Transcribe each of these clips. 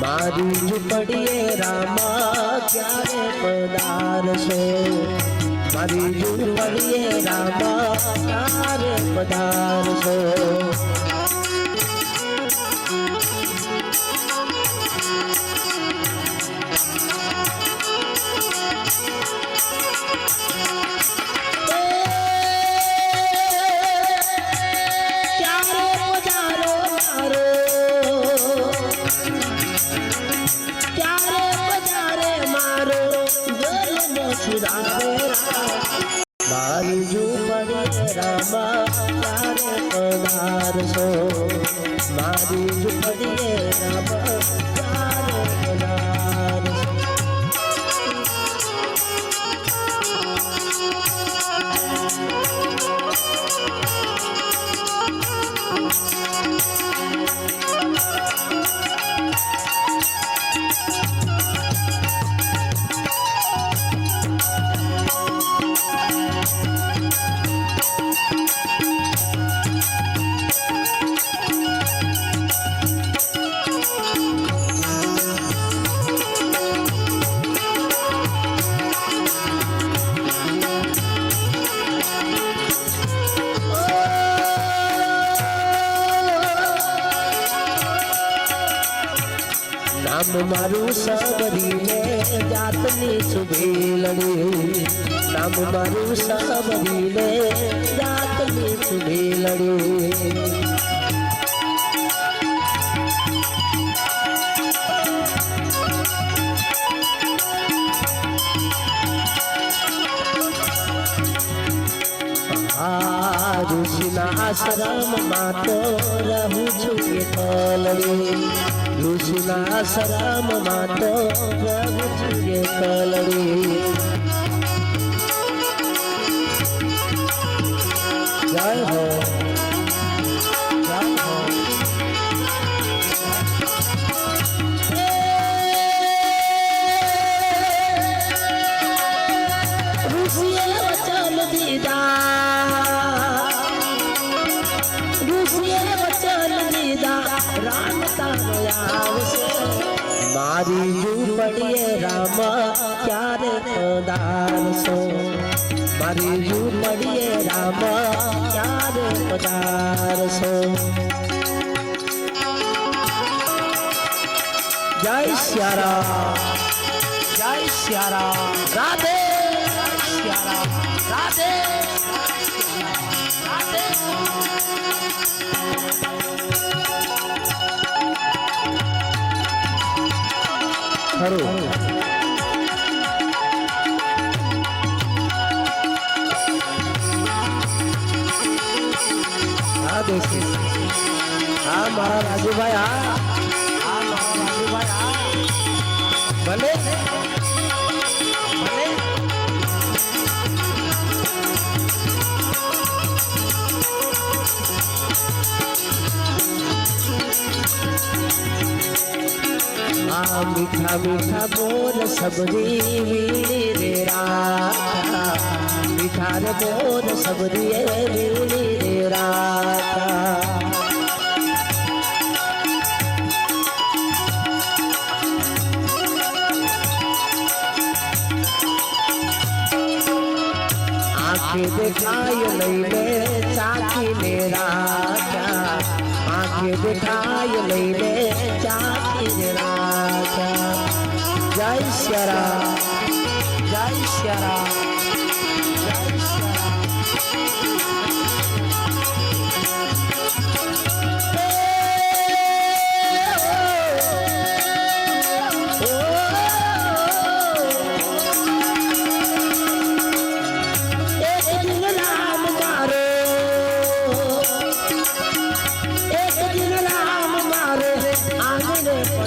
મારી ઝૂંપડીએ રામા ક્યારે પધારશે? મારી ઝૂંપડીએ રામા ક્યારે પધારશો? સુધારે જુ ઝૂંપડી રામા તારે પધારશો. નામ મારું સાબરીને જાતની સુભેલડી નામ મારું સાબરીને જાતની સુભેલડી ઋષિના આશ્રમમાં તો રહું છું એકલડી ઋષિના આશ્રમમાં તો રહું છું એકલડી જય મારી પડીએ રામ ક્યારે પધારશો. મારી ઝૂંપડીએ રામ ક્યારે પધારશો. જય શ્યારા જય શ્યારા રાધે રાધે રાધે. ખરું. હા દોસ્તી. હા મારા રાજુભાઈ હા. હા મારા રાજુભાઈ હા. ભલે. मीठा मीठा बोल सबरी रे मीठा रे बोल सबरी रे राधा आँखें ले चाची मेरा आँखें दिखाई लई ले चाची જય શ્યારા જય શ્યારા જય શ્યારા એક દિન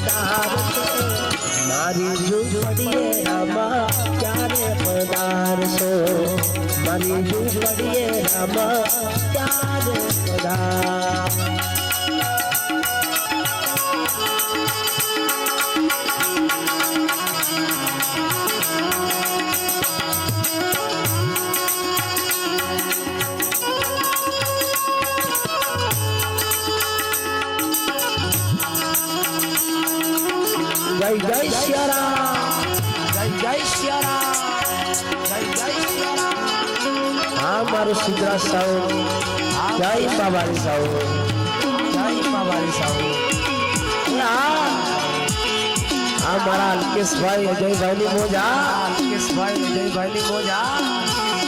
રામ મારો એક રામા ક્યારે પધારશો? મારી ઝૂંપડીએ રામા ક્યારે પધારશો? મારી ઝૂંપડીએ રામા ક્યારે પધાર જય સિયારામ જય જય સિયારામ જય જય સિયારામ હા મારું સિદ્ધરાજ સાહેબ જય બાબારી સાહેબ જય બાબારી સાહેબ હા હા મારા અલ્કેશભાઈ અજયભાઈ ની મોજા અલ્કેશભાઈ વિજયભાઈ ની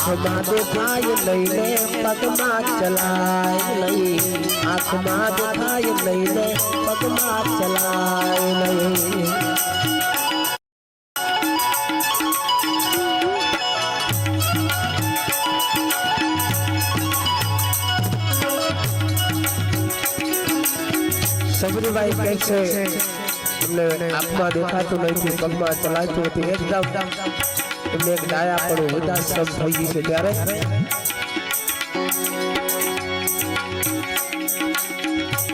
આંખમાં દેખાય લઈને પગમાં ચલાય લઈ આંખમાં દેખાય લઈને પગમાં ચલાય લઈ સબરીભાઈ કહે છે તમને આંખમાં દેખાતું નથી પગમાં ચલાતું નથી એકદમ એમને એક ડાયા પણ વધારે સબ થઈ ગઈ છે ત્યારે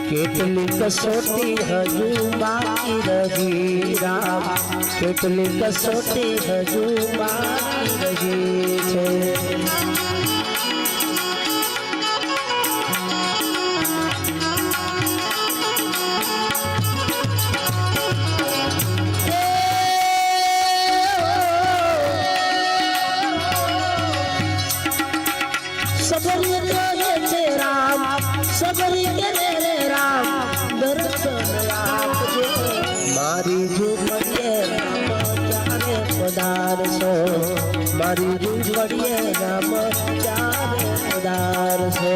કેટલી કસોટી હજુ બાકી રહી રામ કેટલી કસોટી હજુ બાકી રહી પધારશો મારી ઝૂંપડીએ રામ ચારે પધારશો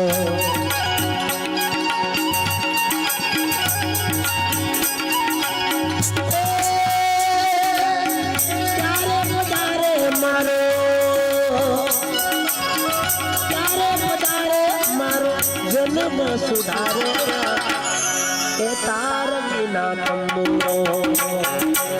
જન્મ સુધારે એ તાર વિના તમનો